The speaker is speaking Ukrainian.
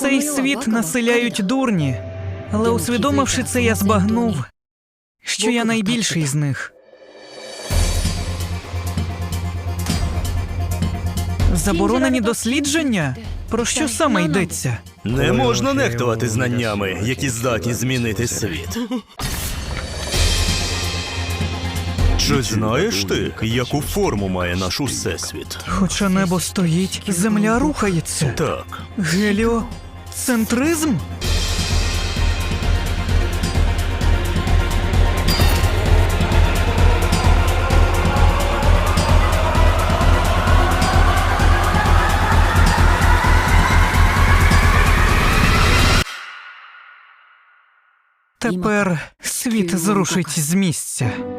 Цей світ населяють дурні, але усвідомивши це, я збагнув, що я найбільший з них. Заборонені дослідження? Про що саме йдеться? Не можна нехтувати знаннями, які здатні змінити світ. Чи знаєш ти, яку форму має наш усесвіт? Хоча небо стоїть, земля рухається. Так, Геліоцентризм? Тепер світ зрушить з місця.